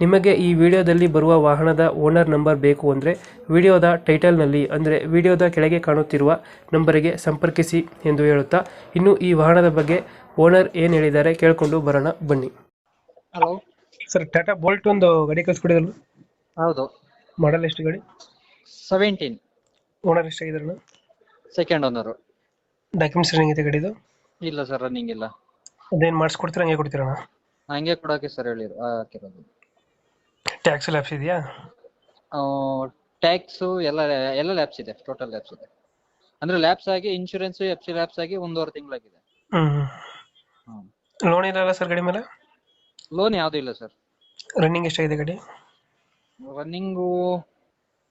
ನಿಮಗೆ ಈ ವಿಡಿಯೋದಲ್ಲಿ ಬರುವ ವಾಹನದ ಓನರ್ ನಂಬರ್ ಬೇಕು ಅಂದರೆ ವಿಡಿಯೋದ ಟೈಟಲ್ನಲ್ಲಿ ಅಂದರೆ ವಿಡಿಯೋದ ಕೆಳಗೆ ಕಾಣುತ್ತಿರುವ ನಂಬರಿಗೆ ಸಂಪರ್ಕಿಸಿ ಎಂದು ಹೇಳುತ್ತಾ ಇನ್ನು ಈ ವಾಹನದ ಬಗ್ಗೆ ಓನರ್ ಏನು ಹೇಳಿದ್ದಾರೆ ಕೇಳಿಕೊಂಡು ಬರೋಣ ಬನ್ನಿ. ಹಲೋ. ಸರ್ ಟಾಟಾ ಬೋಲ್ಟ್ ಒಂದು ಗಾಡಿ ಕಳಿಸ್ಕೊಡಿದ್ರು ಹೌದು. ಮಾಡಲ್ ಎಷ್ಟು ಗಾಡಿ? ಸೆವೆಂಟೀನ್ ಓನರ್ ಎಷ್ಟಾಗಿದಾರಣ ಸೆಕೆಂಡ್ ಓನರು ಡಾಕ್ಯುಮೆಂಟ್ಸ್ ಏನಿದೆ ಗಾಡಿದು? ಇಲ್ಲ ಸರ್ ರನ್ನಿಂಗ್ ಇಲ್ಲ. ಅದೇನು ಮಾಡಿಸ್ಕೊಡ್ತೀರ ಹಂಗೆ ಕೊಡ್ತೀರಣ್ಣ? ಹಂಗೆ ಕೊಡೋಕೆ ಸರ್ ಹೇಳಿರು ಹಾಕಿರೋದು. ಟ್ಯಾಕ್ಸ್ ಲ್ಯಾಪ್ಸ್ ಇದೆಯಾ? ಟ್ಯಾಕ್ಸು ಎಲ್ಲ ಎಲ್ಲ ಲ್ಯಾಬ್ಸ್ ಇದೆ ಟೋಟಲ್ ಲ್ಯಾಬ್ಸ್ ಇದೆ. ಅಂದ್ರೆ ಲ್ಯಾಬ್ಸ್ ಆಗಿ ಇನ್ಶೂರೆನ್ಸ್ ಎಫ್ ಸಿ ಲ್ಯಾಬ್ಸ್ ಆಗಿ ಒಂದೂವರೆ ತಿಂಗಳಾಗಿದೆ. ಹ್ಮ್. ಲೋನ್ ಇಲ್ಲ ಸರ್ ಗಡಿ ಮೇಲೆ? ಲೋನ್ ಯಾವುದು ಇಲ್ಲ ಸರ್ ರನ್ನಿಂಗ್ ಎಷ್ಟಾಗಿದೆ ಗಾಡಿ? ರನ್ನಿಂಗು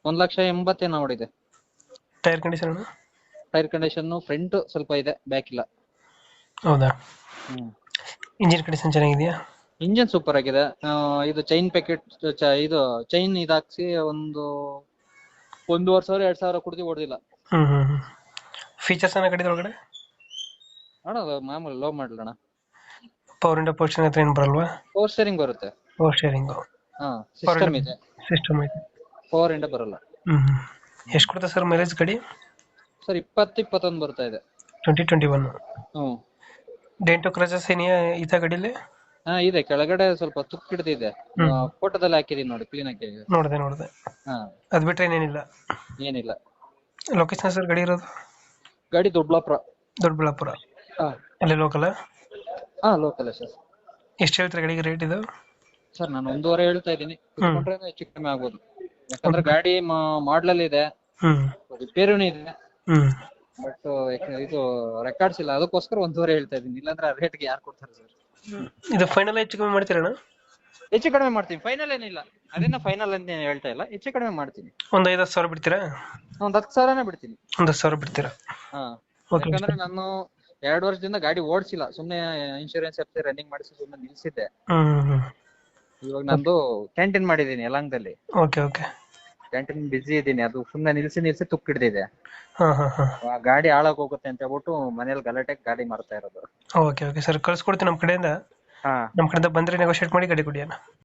ಒಂದು ಲಕ್ಷ ಎಂಬತ್ತೇನೋ ನೋಡಿದೆ tyre condition tyre condition front ಸ್ವಲ್ಪ ಇದೆ ಬ್ಯಾಕ್ ಇಲ್ಲ. ಹೌದಾ? ಹ್ಮ್. ಇಂಜಿನ್ ಕಂಡೀಷನ್ ಚೆನ್ನಾಗಿದೆಯಾ? ಇಂಜಿನ್ ಸೂಪರ್ ಆಗಿದೆ. ಆ, ಇದು ಚೈನ್ ಪ್ಯಾಕೆಟ್ ಇದು ಚೈನ್ ಇದಾಕ್ಸಿ ಒಂದು ಒಂದೂವರೆ ಸಾವಿರ ಎರಡ್ ಸಾವಿರ ಕೊಡ್ತೀವಿ ಹೊಡೆದಿಲ್ಲ. ಹ್ಞೂ ಹ್ಞೂ ಹ್ಞೂ ಫೀಚರ್ಸ್ ಏನ ಗಾಡಿ ಒಳಗಡೆ? ಅಣ್ಣ ಅದು ಮಾಮೂಲಿ ಲೋ ಮಾಡ್ಲಣ್ಣ ಪವರ್ ಇಂಡೋ ಪೋರ್ಷನ್ ಹತ್ರ ಏನು ಬರಲ್ವಾ? ಪವರ್ ಸ್ಟೇರಿಂಗ್ ಬರುತ್ತೆ. ಪವರ್ ಶೇರಿಂಗು ಹಾ ಸಿಸ್ಟಮ್ ಇದೆ. ಸಿಸ್ಟಮ್ ಐತೆ ಪವರ್ ಇಂಡ ಬರಲ್ಲ. ಹ್ಞೂ ಎಷ್ಟು ಕೊಡ್ತಾ ಸರ್ ಮೈಲೇಜ್ ಗಾಡಿ? ಸರ್ ಇಪ್ಪತ್ತು ಇಪ್ಪತ್ತೊಂದು ಬರ್ತಾ ಇದೆ. ಟ್ವೆಂಟಿ ಟ್ವೆಂಟಿ ಒನ್ ಹ್ಮ್. ಡೆಂಟೋ ಕ್ರಚಸ್ ಏನಿಯಾ ಈತ ಗಾಡೀಲಿ? ಹಾ ಇದೆ. ಕೆಳಗಡೆ ಸ್ವಲ್ಪ ತುಕ್ಕು ಹಿಡ್ದಿದೆ. ಹ್ಮ್. ಫೋಟೋದಲ್ಲಿ ಹಾಕಿದೀನಿ ನೋಡಿ ಕ್ಲೀನ್ ಆಗಿ ನೋಡಿದೆ ನೋಡಿದೆ. ಹಾ. ಅದು ಬಿಟ್ರೆ ಏನೇನಿಲ್ಲ? ಏನಿಲ್ಲ. ಲೊಕೇಶನ್ ಸರ್ ಗಡಿ ಇರೋದು? ಗಾಡಿ ದೊಡ್ಡಬಳ್ಳಾಪುರ. ದೊಡ್ಡಬಳ್ಳಾಪುರ? ಹಾ. ಅಲ್ಲಿ ಲೋಕಲ್ ಹಾ ಲೋಕಲ್ ಸರ್. ಎಷ್ಟು ಹೇಳ್ತಾರೆ ಗಡಿಗೆ ರೇಟ್ ಇದು? ಸರ್ ನಾನು ಒಂದೂವರೆ ಹೇಳ್ತಾ ಇದ್ದೀನಿ. ಕುತ್ಕೊಂಡ್ರೆ ಹೆಚ್ಚು ಕಡಿಮೆ ಆಗ್ಬೋದು. ಯಾಕಂದ್ರೆ ಗಾಡಿ ಮಾಡ್ಲಲ್ಲಿ ಇದೆ. ಹ್ಞೂ ರಿಪೇರಿನೂ ಇದೆ. ಹ್ಮ್. ಬಟ್ ಇದು ರೆಕಾರ್ಡ್ಸ್ ಇಲ್ಲ. ಅದಕ್ಕೋಸ್ಕರ ಒಂದೂವರೆ ಹೇಳ್ತಾ ಇದ್ದೀನಿ. ಇಲ್ಲಾಂದ್ರೆ ಆ ರೇಟ್ಗೆ ಯಾರು ಕೊಡ್ತಾರೆ ಸರ್? ಇದು ಫೈನಲ್ ಹೆಚ್ಚು ಕಮ್ಮಿ ಮಾಡ್ತೀರಣ್ಣ? ಹೆಚ್ಚು ಕಡಿಮೆ ಮಾಡ್ತೀನಿ. ಫೈನಲ್ ಏನಿಲ್ಲ. ಅದನ್ನ ಫೈನಲ್ ಅಂತ ಏನ್ ಹೇಳ್ತಾ ಇಲ್ಲ. ಹೆಚ್ಚು ಕಡಿಮೆ ಮಾಡ್ತೀನಿ. ಒಂದು ಐದು ಸಾವಿರ ಬಿಡ್ತೀರಾ? ಒಂದ್ ಹತ್ತು ಸಾವಿರನೇ ಬಿಡ್ತೀನಿ. ಒಂದು ಸಾವಿರ ಬಿಡ್ತೀರಾ? ಹಾ. Okay. ಯಾಕಂದ್ರೆ ನಾನು ಎರಡು ವರ್ಷದಿಂದ ಗಾಡಿ ಓಡಿಸಿಲ್ಲ. ಸುಮ್ನೆ ಇನ್ಶೂರೆನ್ಸ್ ಎಫ್ಸಿ ರನ್ನಿಂಗ್ ಮಾಡಿಸಿ ಸುಮ್ನೆ ನಿಲ್ಸಿದ್ದೆ. ಹ್ಮ್ ಹ್ಮ್ ಇವಾಗ ನಂದು ಕ್ಯಾಂಟೀನ್ ಮಾಡಿದೀನಿ ಯಲಂಕದಲ್ಲಿ ಓಕೆ ಓಕೆ ಕ್ಯಾಂಟೀನ್ ಬಿಸಿ ಇದೀನಿ. ಅದು ಸುಮ್ನೆ ನಿಲ್ಸಿ ನಿಲ್ಸಿ ತುಕ್ಕಿಡ್ದಿದೆ. ಹಿಡ್ದಿದೆ ಹಾ ಹಾಂ ಹಾಂ. ಆ ಗಾಡಿ ಹಾಳಾಗ್ ಹೋಗುತ್ತೆ ಅಂತ ಹೇಳ್ಬಿಟ್ಟು ಮನೇಲಿ ಗಲಾಟೆ ಗಾಡಿ ಮಾಡ್ತಾ ಇರೋದು. Okay okay. ಸರ್ ಕಳ್ಸ್ಕೊಡ್ತೀನಿ ನಮ್ಮ ಕಡೆಯಿಂದ. ಹಾ. ನಮ್ಮ ಕಡೆಯಿಂದ ಬಂದ್ರೆ ನೆಗೋಷಿಯೇಟ್ ಮಾಡಿ ಗಾಡಿ ಕೊಡಿ ಅಣ್ಣ